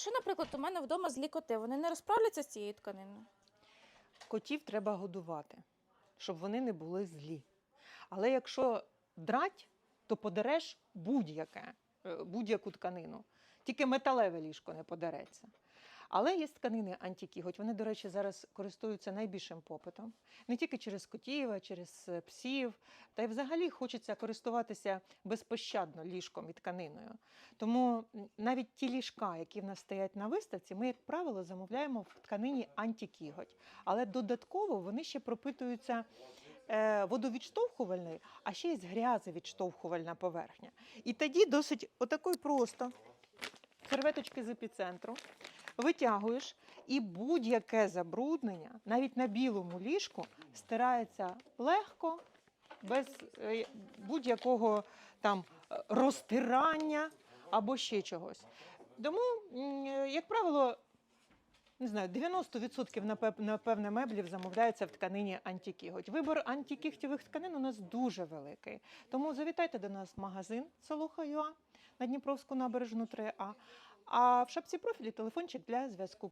якщо, наприклад, у мене вдома злі коти, вони не розправляться з цією тканиною? Котів треба годувати, щоб вони не були злі. Але якщо драть, то подереш будь-яке, е, будь-яку тканину. Тільки металеве ліжко не подереться. Але є тканини антикіготь. Вони, до речі, зараз користуються найбільшим попитом. Не тільки через котів, а через е, псів. Та й взагалі хочеться користуватися безпощадно ліжком і тканиною. Тому навіть ті ліжка, які в нас стоять на виставці, ми, як правило, замовляємо в тканині антикіготь. Але додатково вони ще пропитуються е, водовідштовхувальною, а ще й грязевідштовхувальна поверхня. І тоді досить отакої просто серветочки з епіцентру, витягуєш, і будь-яке забруднення, навіть на білому ліжку, стирається легко, без е, будь-якого там е, розтирання або ще чогось. Тому, е, як правило, не знаю, 90% напев- напевне меблів замовляється в тканині антикіготь. Вибор антикігтєвих тканин у нас дуже великий. Тому завітайте до нас в магазин Солоха.ua на Дніпровську набережну 3А. А в шапці профілі телефончик для зв'язку.